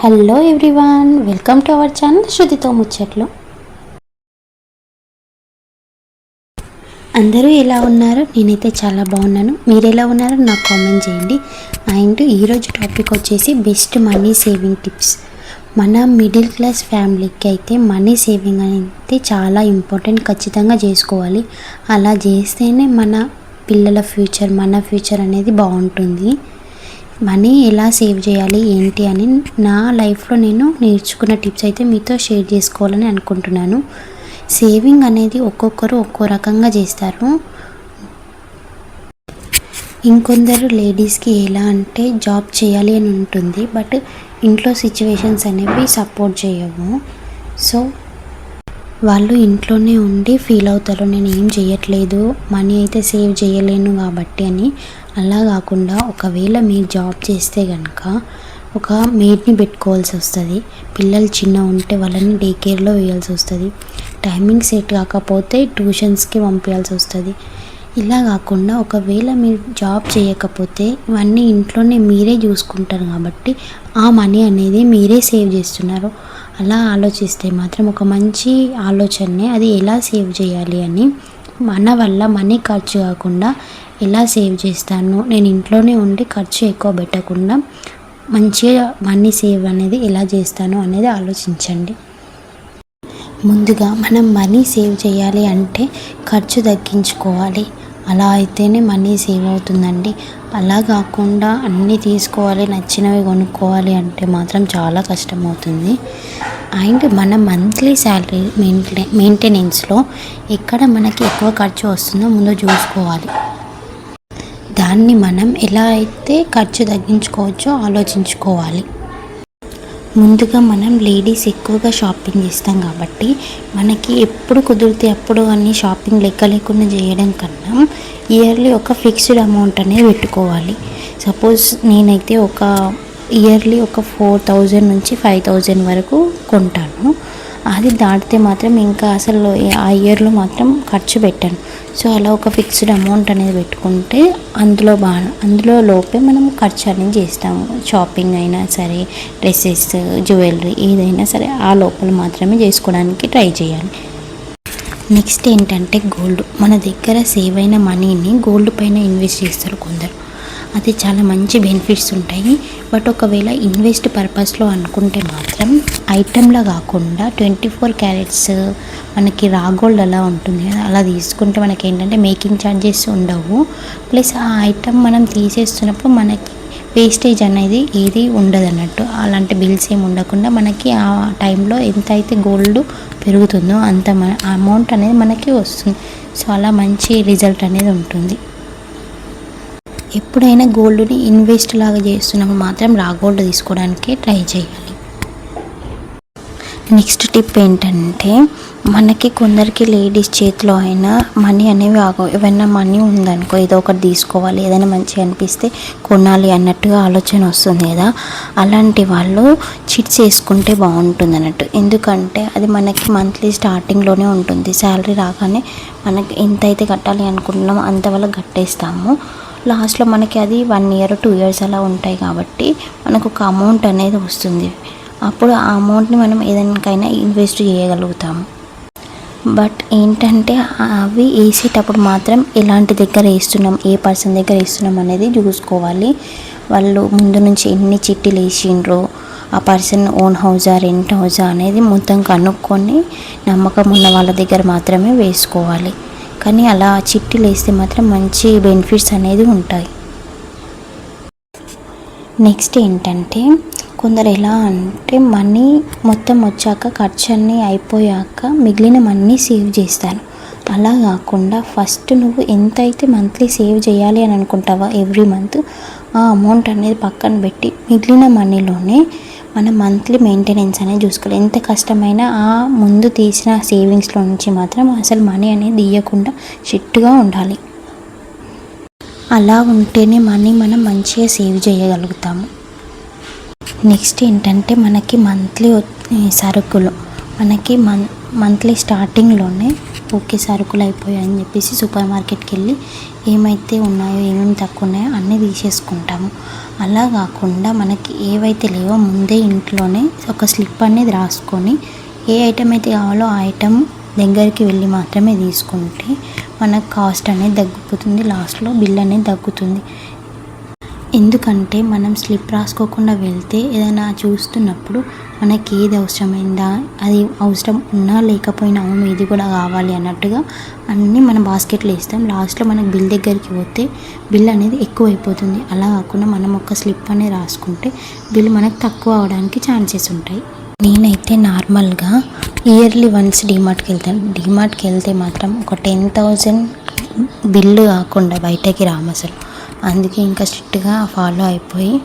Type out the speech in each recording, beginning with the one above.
Hello everyone welcome to our channel శృతితో ముచ్చట్లు అందరూ ఎలా ఉన్నారు? నేనైతే చాలా బాగున్నాను. మీరు ఎలా ఉన్నారో? నాకు కామెంట్ చేయండి. అండ్ ఈరోజు టాపిక్ వచ్చేసి బెస్ట్ మనీ సేవింగ్ టిప్స్ మన మిడిల్ క్లాస్ ఫ్యామిలీకి అయితే మనీ సేవింగ్ అయితే చాలా ఇంపార్టెంట్ ఖచ్చితంగా చేసుకోవాలి. అలా చేస్తేనే మన పిల్లల ఫ్యూచర్ మన ఫ్యూచర్ అనేది బాగుంటుంది. మనీ ఎలా సేవ్ చేయాలి ఏంటి అని నా లైఫ్లో నేను నేర్చుకున్న టిప్స్ అయితే మీతో షేర్ చేసుకోవాలని అనుకుంటున్నాను. సేవింగ్ అనేది ఒక్కొక్కరు ఒక్కో రకంగా చేస్తారు. ఇంకొందరు లేడీస్కి ఎలా అంటే జాబ్ చేయాలి అని ఉంటుంది బట్ ఇంట్లో సిచ్యువేషన్స్ అనేవి సపోర్ట్ చేయవు. సో వాళ్ళు ఇంట్లోనే ఉండి ఫీల్ అవుతారు నేను ఏం చేయట్లేదు మనీ అయితే సేవ్ చేయలేను కాబట్టి అని. అలా కాకుండా ఒకవేళ మీరు జాబ్ చేస్తే కనుక ఒక మేడ్ని పెట్టుకోవాల్సి వస్తుంది. పిల్లలు చిన్న ఉంటే వాళ్ళని డే కేర్లో వేయాల్సి వస్తుంది. టైమింగ్ సెట్ కాకపోతే ట్యూషన్స్కి పంపించాల్సి వస్తుంది. ఇలా కాకుండా ఒకవేళ మీరు జాబ్ చేయకపోతే ఇవన్నీ ఇంట్లోనే మీరే చూసుకుంటారు కాబట్టి ఆ మనీ అనేది మీరే సేవ్ చేస్తున్నారు. అలా ఆలోచిస్తే మాత్రం ఒక మంచి ఆలోచనే అది ఎలా సేవ్ చేయాలి అని మన వల్ల మనీ ఖర్చు కాకుండా ఎలా సేవ్ చేస్తాను నేను ఇంట్లోనే ఉండి ఖర్చు ఎక్కువ పెట్టకుండా మంచిగా మనీ సేవ్ అనేది ఎలా చేస్తాను అనేది ఆలోచించండి. ముందుగా మనం మనీ సేవ్ చేయాలి అంటే ఖర్చు తగ్గించుకోవాలి. అలా అయితేనే మనీ సేవ్ అవుతుందండి. అలా కాకుండా అన్నీ తీసుకోవాలి నచ్చినవి కొనుక్కోవాలి అంటే మాత్రం చాలా కష్టం అవుతుంది అండ్ మన మంత్లీ శాలరీ మెయింటె మెయింటెనెన్స్లో ఎక్కడ మనకి ఎక్కువ ఖర్చు వస్తుందో ముందు చూసుకోవాలి. దాన్ని మనం ఎలా అయితే ఖర్చు తగ్గించుకోవచ్చో ఆలోచించుకోవాలి. ముందుగా మనం లేడీస్ ఎక్కువగా షాపింగ్ చేస్తాం కాబట్టి మనకి ఎప్పుడు కుదిరితే అప్పుడు అన్ని షాపింగ్ లెక్క లేకుండా చేయడం కన్నా ఇయర్లీ ఒక ఫిక్స్డ్ అమౌంట్ అనేది పెట్టుకోవాలి. సపోజ్ నేనైతే ఒక ఇయర్లీ ఒక ఫోర్ థౌజండ్ నుంచి ఫైవ్ థౌజండ్ వరకు కొంటాను. అది దాటితే మాత్రం ఇంకా అసలు ఆ ఇయర్లో మాత్రం ఖర్చు పెట్టాను. సో అలా ఒక ఫిక్స్డ్ అమౌంట్ అనేది పెట్టుకుంటే అందులో బాగా అందులో లోపే మనం ఖర్చు అనేది చేస్తాము. షాపింగ్ అయినా సరే డ్రెస్సెస్ జ్యువెలరీ ఏదైనా సరే ఆ లోపల మాత్రమే చేసుకోవడానికి ట్రై చేయాలి. నెక్స్ట్ ఏంటంటే గోల్డ్. మన దగ్గర సేవ్ అయిన మనీని గోల్డ్ పైన ఇన్వెస్ట్ చేస్తారు కొందరు. అది చాలా మంచి బెనిఫిట్స్ ఉంటాయి. బట్ ఒకవేళ ఇన్వెస్ట్ పర్పస్లో అనుకుంటే మాత్రం ఐటెంలా కాకుండా ట్వంటీ ఫోర్ క్యారెట్స్ మనకి రా గోల్డ్ అలా ఉంటుంది కదా అలా తీసుకుంటే మనకి ఏంటంటే మేకింగ్ ఛార్జెస్ ఉండవు. ప్లస్ ఆ ఐటెం మనం తీసేస్తున్నప్పుడు మనకి వేస్టేజ్ అనేది ఏది ఉండదు అన్నట్టు అలాంటి బిల్స్ ఏమి ఉండకుండా మనకి ఆ టైంలో ఎంత అయితే గోల్డ్ పెరుగుతుందో అంత మన అమౌంట్ అనేది మనకి వస్తుంది. సో అలా మంచి రిజల్ట్ అనేది ఉంటుంది. ఎప్పుడైనా గోల్డ్ని ఇన్వెస్ట్ లాగా చేస్తున్నప్పుడు మాత్రం రా గోల్డ్ తీసుకోవడానికే ట్రై చేయాలి. నెక్స్ట్ టిప్ ఏంటంటే మనకి కొందరికి లేడీస్ చేతిలో అయినా మనీ అనేవి ఆగవు ఏమైనా మనీ ఉందనుకో ఏదో ఒకటి తీసుకోవాలి ఏదైనా మంచిగా అనిపిస్తే కొనాలి అన్నట్టుగా ఆలోచన వస్తుంది కదా. అలాంటి వాళ్ళు చిట్స్ వేసుకుంటే బాగుంటుంది అన్నట్టు. ఎందుకంటే అది మనకి మంత్లీ స్టార్టింగ్లోనే ఉంటుంది. శాలరీ రాగానే మనకి ఎంత అయితే కట్టాలి అనుకుంటున్నామో అంతవల్ల కట్టేస్తాము. లాస్ట్లో మనకి అది వన్ ఇయర్ టూ ఇయర్స్ అలా ఉంటాయి కాబట్టి మనకు ఒక అమౌంట్ అనేది వస్తుంది. అప్పుడు ఆ అమౌంట్ని మనం ఏదైనాకైనా ఇన్వెస్ట్ చేయగలుగుతాము. బట్ ఏంటంటే అవి వేసేటప్పుడు మాత్రం ఎలాంటి దగ్గర వేస్తున్నాం ఏ పర్సన్ దగ్గర వేస్తున్నాం అనేది చూసుకోవాలి. వాళ్ళు ముందు నుంచి ఎన్ని చిట్టీలు వేసిండ్రో ఆ పర్సన్ ఓన్ హౌజా రెంట్ హౌజా అనేది మొత్తం కనుక్కొని నమ్మకం ఉన్న వాళ్ళ దగ్గర మాత్రమే వేసుకోవాలి. కానీ అలా చిట్టీలు వేస్తే మాత్రం మంచి బెనిఫిట్స్ అనేది ఉంటాయి. నెక్స్ట్ ఏంటంటే కొందరు ఎలా అంటే మనీ మొత్తం వచ్చాక ఖర్చు అన్నీ అయిపోయాక మిగిలిన మనీ సేవ్ చేస్తారు. అలా కాకుండా ఫస్ట్ నువ్వు ఎంత అయితే మంత్లీ సేవ్ చేయాలి అని అనుకుంటావా ఎవ్రీ మంత్ ఆ అమౌంట్ అనేది పక్కన పెట్టి మిగిలిన మనీలోనే మనం మంత్లీ మెయింటెనెన్స్ అనేది చూసుకోవాలి. ఎంత కష్టమైనా ఆ ముందు తీసిన సేవింగ్స్లో నుంచి మాత్రం అసలు మనీ అనేది ఇవ్వకుండా షిట్గా ఉండాలి. అలా ఉంటేనే మనీ మనం మంచిగా సేవ్ చేయగలుగుతాము. నెక్స్ట్ ఏంటంటే మనకి మంత్లీ సరుకులు. మనకి మన్ మంత్లీ స్టార్టింగ్లోనే ఓకే సరుకులు అయిపోయాయని చెప్పేసి సూపర్ మార్కెట్కి వెళ్ళి ఏమైతే ఉన్నాయో ఏమేమి తక్కువ ఉన్నాయో అన్నీ తీసేసుకుంటాము. అలా కాకుండా మనకి ఏవైతే లేవో ముందే ఇంట్లోనే ఒక స్లిప్ అనేది రాసుకొని ఏ ఐటెం అయితే కావాలో ఆ ఐటెం దగ్గరికి వెళ్ళి మాత్రమే తీసుకుంటే మనకు కాస్ట్ అనేది తగ్గిపోతుంది. లాస్ట్లో బిల్ అనేది తగ్గుతుంది. ఎందుకంటే మనం స్లిప్ రాసుకోకుండా వెళ్తే ఏదైనా చూస్తున్నప్పుడు మనకి ఏది అవసరమైందా అది అవసరం ఉన్నా లేకపోయినా అవును ఇది కూడా కావాలి అన్నట్టుగా అన్నీ మనం బాస్కెట్లో వేస్తాం. లాస్ట్లో మనకి బిల్ దగ్గరికి పోతే బిల్ అనేది ఎక్కువ అయిపోతుంది అలా కాకుండా మనం ఒక స్లిప్ అనేది రాసుకుంటే బిల్ మనకు తక్కువ అవడానికి ఛాన్సెస్ ఉంటాయి. నేనైతే నార్మల్గా ఇయర్లీ వన్స్ డీమార్ట్కి వెళ్తాను. డీమార్ట్కి వెళ్తే మాత్రం ఒక టెన్ థౌజండ్ బిల్లు కాకుండా బయటకి రాము అసలు అందుకే ఇంకా స్ట్రిక్ట్గా ఫాలో అయిపోయి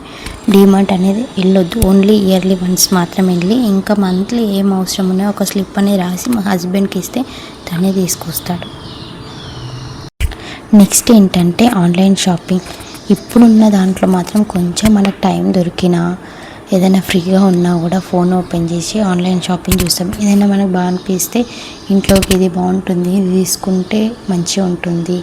డీమార్ట్ అనేది వెళ్ళొద్దు. ఓన్లీ ఇయర్లీ వన్స్ మాత్రం వెళ్ళి ఇంకా మంత్లీ ఏం అవసరం ఉన్నాయో ఒక స్లిప్ అనేది రాసి మా హస్బెండ్కి ఇస్తే తనే తీసుకొస్తాడు. నెక్స్ట్ ఏంటంటే ఆన్లైన్ షాపింగ్. ఇప్పుడున్న దాంట్లో మాత్రం కొంచెం మనకు టైం దొరికినా ఏదైనా ఫ్రీగా ఉన్నా కూడా ఫోన్ ఓపెన్ చేసి ఆన్లైన్ షాపింగ్ చూస్తాం. ఏదైనా మనకు బాగా అనిపిస్తే ఇంట్లోకి ఇది బాగుంటుంది ఇది తీసుకుంటే మంచిగా ఉంటుంది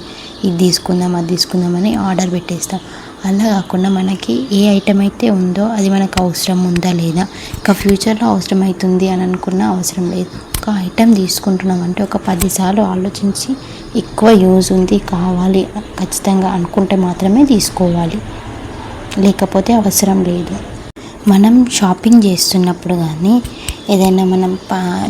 ఇది తీసుకుందాం అది తీసుకుందామని ఆర్డర్ పెట్టేస్తాం. అలా కాకుండా మనకి ఏ ఐటెం అయితే ఉందో అది మనకు అవసరం ఉందా లేదా? ఇంకా ఫ్యూచర్లో అవసరం అవుతుంది అని అనుకున్న అవసరం లేదు. ఒక ఐటెం తీసుకుంటున్నాం అంటే ఒక పదిసార్లు ఆలోచించి ఎక్కువ యూజ్ ఉంది కావాలి ఖచ్చితంగా అనుకుంటే మాత్రమే తీసుకోవాలి. లేకపోతే అవసరం లేదు. మనం షాపింగ్ చేస్తున్నప్పుడు కానీ ఏదైనా మనం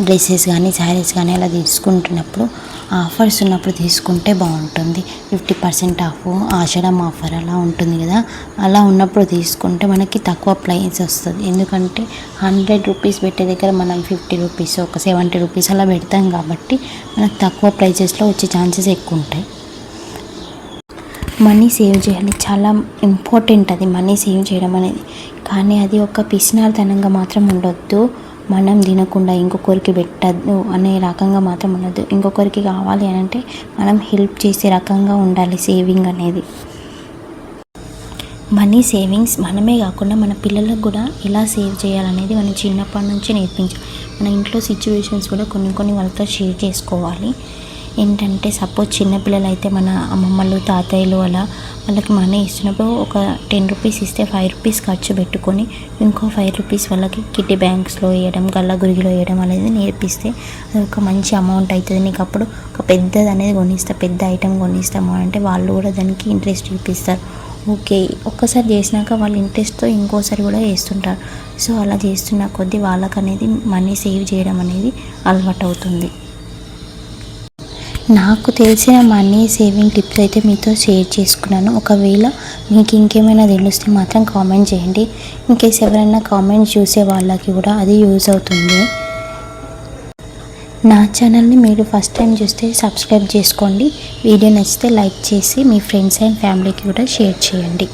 డ్రెస్సెస్ కానీ శారీస్ కానీ అలా తీసుకుంటున్నప్పుడు ఆఫర్స్ ఉన్నప్పుడు తీసుకుంటే బాగుంటుంది. ఫిఫ్టీ పర్సెంట్ ఆఫ్ ఆషాఢం ఆఫర్ అలా ఉంటుంది కదా. అలా ఉన్నప్పుడు తీసుకుంటే మనకి తక్కువ ప్రైస్ వస్తుంది. ఎందుకంటే హండ్రెడ్ రూపీస్ పెట్టే దగ్గర మనం ఫిఫ్టీ రూపీస్ ఒక సెవెంటీ రూపీస్ అలా పెడతాం కాబట్టి మనకు తక్కువ ప్రైజెస్లో వచ్చే ఛాన్సెస్ ఎక్కువ ఉంటాయి మనీ సేవ్ చేయాలి. చాలా ఇంపార్టెంట్ అది మనీ సేవ్ చేయడం అనేది. కానీ అది ఒక పిసినారితనంగా మాత్రం ఉండొద్దు. మనం తినకుండా ఇంకొకరికి పెట్టద్దు అనే రకంగా మాత్రం ఉండదు ఇంకొకరికి కావాలి అని అంటే మనం హెల్ప్ చేసే రకంగా ఉండాలి సేవింగ్ అనేది. మనీ సేవింగ్స్ మనమే కాకుండా మన పిల్లలకు కూడా ఎలా సేవ్ చేయాలనేది మనం చిన్నప్పటి నుంచి నేర్పించాలి. మన ఇంట్లో సిచ్యువేషన్స్ కూడా కొన్ని కొన్ని వాళ్ళతో షేర్ చేసుకోవాలి. ఏంటంటే సపోజ్ చిన్నపిల్లలు అయితే మన అమ్మమ్మలు తాతయ్యలు అలా వాళ్ళకి మనీ ఇస్తున్నప్పుడు ఒక టెన్ రూపీస్ ఇస్తే ఫైవ్ రూపీస్ ఖర్చు పెట్టుకొని ఇంకో ఫైవ్ రూపీస్ వాళ్ళకి కిట్టి బ్యాంక్స్లో వేయడం గల్ల గురిగిలో వేయడం అనేది నేర్పిస్తే అది ఒక మంచి అమౌంట్ అవుతుంది నీకు అప్పుడు ఒక పెద్దది అనేది కొనిస్తా పెద్ద ఐటెం కొనిస్తాము అంటే వాళ్ళు కూడా దానికి ఇంట్రెస్ట్ చూపిస్తారు. ఓకే ఒక్కసారి చేసినాక వాళ్ళు ఇంట్రెస్ట్తో ఇంకోసారి కూడా చేస్తుంటారు. సో అలా చేస్తున్న కొద్దీ వాళ్ళకనేది మనీ సేవ్ చేయడం అనేది అలవాటు అవుతుంది నాకు తెలిసిన మనీ సేవింగ్ టిప్స్ అయితే మీతో షేర్ చేసుకున్నాను. ఒకవేళ మీకు ఇంకేమైనా తెలిస్తే మాత్రం కామెంట్ చేయండి. ఇంకేస్ ఎవరైనా కామెంట్ చూసే వాళ్ళకి కూడా అది యూజ్ అవుతుంది. నా ఛానల్ని మీరు ఫస్ట్ టైం చూస్తే సబ్స్క్రైబ్ చేసుకోండి. వీడియో నచ్చితే లైక్ చేసి మీ ఫ్రెండ్స్ అండ్ ఫ్యామిలీకి కూడా షేర్ చేయండి.